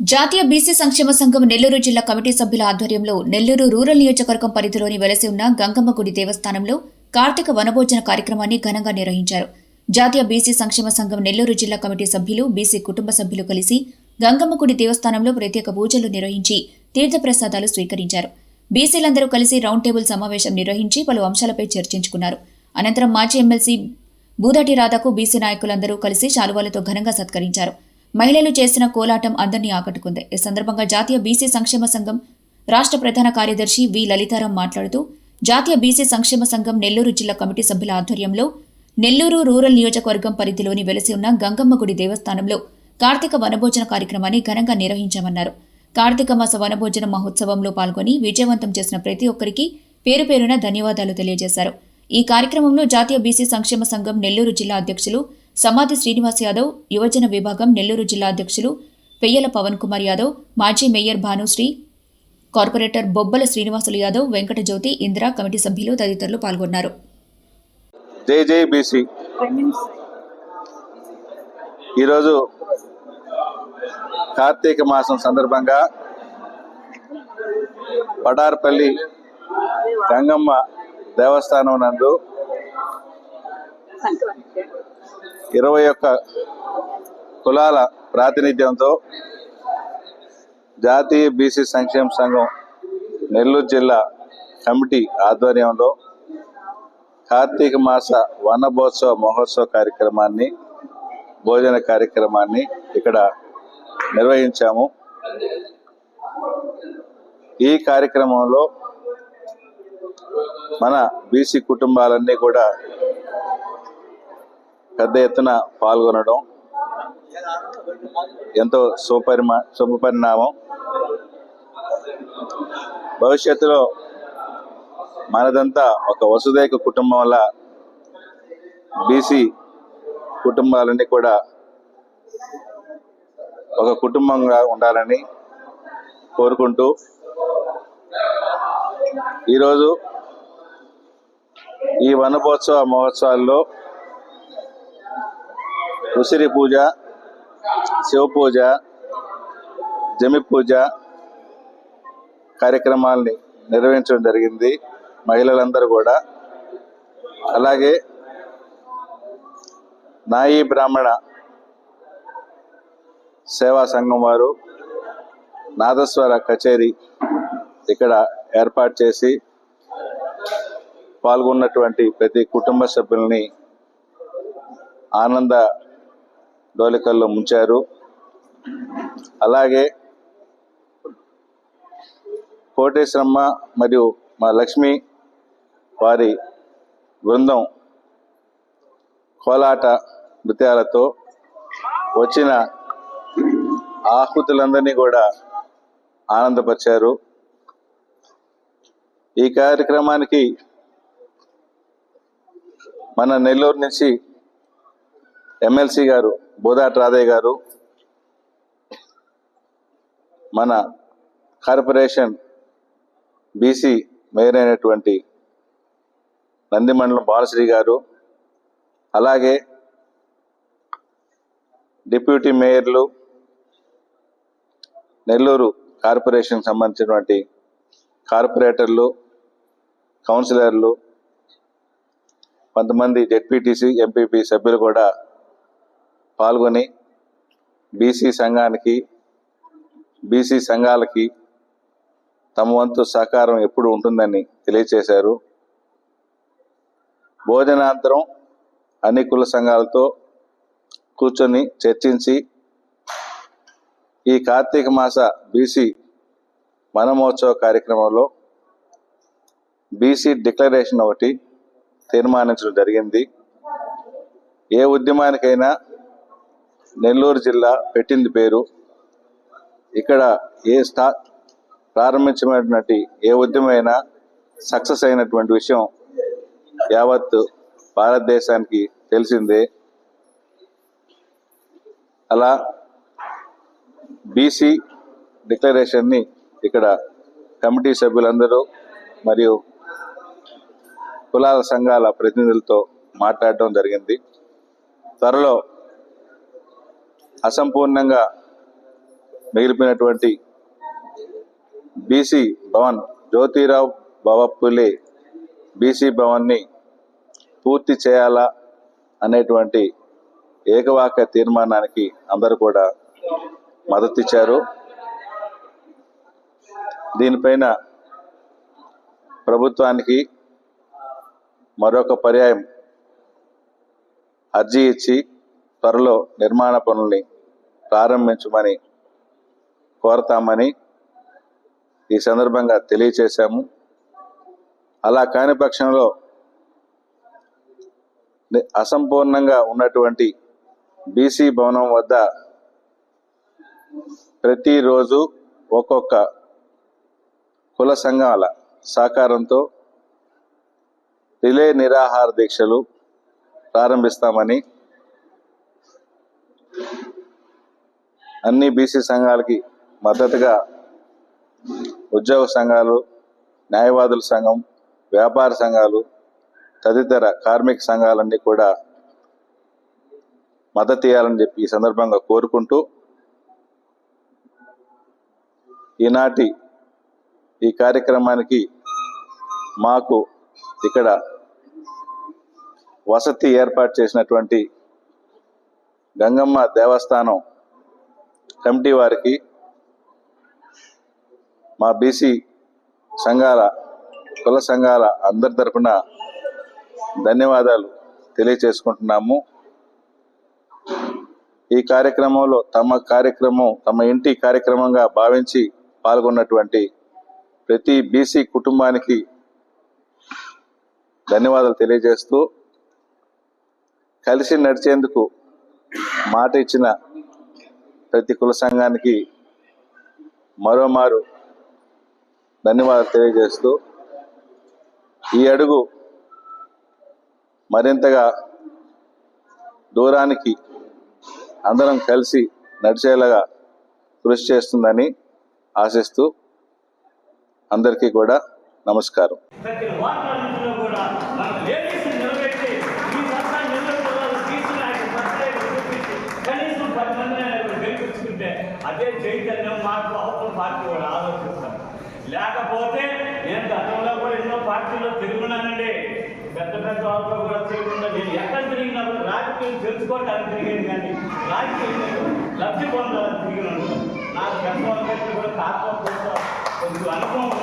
జాతీయ బీసీ సంక్షేమ సంఘం నెల్లూరు జిల్లా కమిటీ సభ్యుల ఆధ్వర్యంలో నెల్లూరు రూరల్ నియోజకవర్గం పరిధిలోని వెలసి ఉన్న గంగమ్మ గుడి దేవస్థానంలో కార్తీక వనభోజన కార్యక్రమాన్ని ఘనంగా నిర్వహించారు. జాతీయ బీసీ సంక్షేమ సంఘం నెల్లూరు జిల్లా కమిటీ సభ్యులు బీసీ కుటుంబ సభ్యులు కలిసి గంగమ్మ గుడి దేవస్థానంలో ప్రత్యేక పూజలు నిర్వహించి తీర్థప్రసాదాలు స్వీకరించారు. బీసీలందరూ కలిసి రౌండ్ టేబుల్ సమావేశం నిర్వహించి పలు అంశాలపై చర్చించుకున్నారు. అనంతరం మాజీ ఎమ్మెల్సీ బూదాటి రాధాకు బీసీ నాయకులందరూ కలిసి శాలువాలతో ఘనంగా సత్కరించారు. మహిళలు చేసిన కోలాటం అందరినీ ఆకట్టుకుంది. ఈ సందర్భంగా జాతీయ బీసీ సంక్షేమ సంఘం రాష్ట్ర ప్రధాన కార్యదర్శి వి. లలితారాం మాట్లాడుతూ జాతీయ బీసీ సంక్షేమ సంఘం నెల్లూరు జిల్లా కమిటీ సభ్యుల ఆధ్వర్యంలో నెల్లూరు రూరల్ నియోజకవర్గం పరిధిలోని వెలసి ఉన్న గంగమ్మ గుడి దేవస్థానంలో కార్తీక వనభోజన కార్యక్రమాన్ని ఘనంగా నిర్వహించామన్నారు. కార్తీక మాస వనభోజన మహోత్సవంలో పాల్గొని విజయవంతం చేసిన ప్రతి ఒక్కరికి పేరు పేరున ధన్యవాదాలు తెలియజేశారు. ఈ కార్యక్రమంలో జాతీయ బీసీ సంక్షేమ సంఘం నెల్లూరు జిల్లా అధ్యక్షులు సమాధి శ్రీనివాస్ యాదవ్ యువజన విభాగం నెల్లూరు జిల్లా అధ్యక్షులు పెయ్యల పవన్ కుమార్ యాదవ్ మాజీ mayor Bhanushree corporator Bobbala Srinivasulu Yadav Venkata Jyothi Indira committee సభ్యులు తదితరులు పాల్గొన్నారు. జై జై బీసీ. ఈరోజు కార్తీక మాసం సందర్భంగా పడార్పల్లి గంగమ్మ దేవస్థానం నందు ఇరవై ఒక్క కులాల ప్రాతినిధ్యంతో జాతీయ బీసీ సంక్షేమ సంఘం నెల్లూరు జిల్లా కమిటీ ఆధ్వర్యంలో కార్తీక మాస వనభోత్సవ మహోత్సవ కార్యక్రమాన్ని భోజన కార్యక్రమాన్ని ఇక్కడ నిర్వహించాము. ఈ కార్యక్రమంలో మన బీసీ కుటుంబాలన్నీ కూడా పెద్ద ఎత్తున పాల్గొనడం ఎంతో సుపరిమా శుభపరిణామం భవిష్యత్తులో మనదంతా ఒక వసుదైక కుటుంబంలా బీసీ కుటుంబాలన్నీ కూడా ఒక కుటుంబంగా ఉండాలని కోరుకుంటూ ఈరోజు ఈ వనభోత్సవ మహోత్సవాల్లో ఉసిరి పూజ శివ పూజ జమి పూజ కార్యక్రమాల్ని నిర్వహించడం జరిగింది. మహిళలందరూ కూడా. అలాగే నాయి బ్రాహ్మణ సేవా సంఘం వారు నాదస్వర కచేరీ ఇక్కడ ఏర్పాటు చేసి పాల్గొన్నటువంటి ప్రతి కుటుంబ సభ్యుల్ని ఆనంద డోలికల్లో ముంచారు. అలాగే కోటేశ్వరమ్మ మరియు మా లక్ష్మి వారి బృందం కోలాట నృత్యాలతో వచ్చిన ఆహుతులందరినీ కూడా ఆనందపరిచారు. ఈ కార్యక్రమానికి మన నెల్లూరు నుంచి ఎమ్మెల్సీ గారు బోదాట్ రాధే గారు మన కార్పొరేషన్ బీసీ మేయర్ అయినటువంటి నందిమండలం బాలశ్రీ గారు అలాగే డిప్యూటీ మేయర్లు నెల్లూరు కార్పొరేషన్కి సంబంధించినటువంటి కార్పొరేటర్లు కౌన్సిలర్లు కొంతమంది జెడ్పీటీసీ ఎంపీపీ సభ్యులు కూడా పాల్గొని బీసీ సంఘానికి బీసీ సంఘాలకి తమ వంతు సహకారం ఎప్పుడు ఉంటుందని తెలియచేశారు. భోజనాంతరం అన్ని కుల సంఘాలతో కూర్చొని చర్చించి ఈ కార్తీక మాస బీసీ మనమహోత్సవ కార్యక్రమంలో బీసీ డిక్లరేషన్ ఒకటి తీర్మానించడం జరిగింది. ఏ ఉద్యమానికైనా నెల్లూరు జిల్లా పెట్టింది పేరు. ఇక్కడ ఏ స్థా ప్రారంభించినటువంటి ఏ ఉద్యమైనా సక్సెస్ అయినటువంటి విషయం యావత్ భారతదేశానికి తెలిసిందే. అలా బీసీ డిక్లరేషన్ని ఇక్కడ కమిటీ సభ్యులందరూ మరియు కులాల సంఘాల ప్రతినిధులతో మాట్లాడడం జరిగింది. త్వరలో అసంపూర్ణంగా మిగిలిపోయినటువంటి బీసీ భవన్ జ్యోతిరావు బాబప్పులే బీసీ భవన్ని పూర్తి చేయాలా అనేటువంటి ఏకవాక తీర్మానానికి అందరూ కూడా మద్దతు ఇచ్చారు దీనిపైన ప్రభుత్వానికి మరొక పర్యాయం అర్జీ ఇచ్చి త్వరలో నిర్మాణ పనుల్ని ప్రారంభించమని కోరతామని ఈ సందర్భంగా తెలియచేశాము. అలా కాని పక్షంలో అసంపూర్ణంగా ఉన్నటువంటి బీసీ భవనం వద్ద ప్రతిరోజు ఒక్కొక్క కుల సంఘాల సహకారంతో రిలే నిరాహార దీక్షలు ప్రారంభిస్తామని అన్ని బీసీ సంఘాలకి మద్దతుగా ఉద్యోగ సంఘాలు న్యాయవాదుల సంఘం వ్యాపార సంఘాలు తదితర కార్మిక సంఘాలన్నీ కూడా మద్దతు ఇవ్వాలని చెప్పి ఈ సందర్భంగా కోరుకుంటూ ఈనాటి ఈ కార్యక్రమానికి మాకు ఇక్కడ వసతి ఏర్పాటు చేసినటువంటి గంగమ్మ దేవస్థానం కమిటీ వారికి మా బీసీ సంఘాల కుల సంఘాల అందరి తరపున ధన్యవాదాలు తెలియచేసుకుంటున్నాము. ఈ కార్యక్రమంలో తమ కార్యక్రమం తమ ఇంటి కార్యక్రమంగా భావించి పాల్గొన్నటువంటి ప్రతి బీసీ కుటుంబానికి ధన్యవాదాలు తెలియజేస్తూ కలిసి నడిచేందుకు మాట ఇచ్చిన ప్రతి కుల సంఘానికి మరోమారు ధన్యవాదాలు తెలియజేస్తూ ఈ అడుగు మరింతగా దూరానికి అందరం కలిసి నడిచేలాగా కృషి చేస్తుందని ఆశిస్తూ అందరికీ కూడా నమస్కారం. నేను గతంలో కూడా ఎన్నో పార్టీలో తిరుగున్నానండి. పెద్ద పెద్ద వాళ్ళతో కూడా తిరుగుతుందా నేను ఎక్కడ తిరిగినా కూడా రాజకీయం తెలుసుకోవడానికి తిరిగింది కానీ రాజకీయం లబ్ధి పొందాలని తిరిగినాను. నాకు పెద్ద కూడా కాకపోతే కొంచెం అనుభవం ఉంది.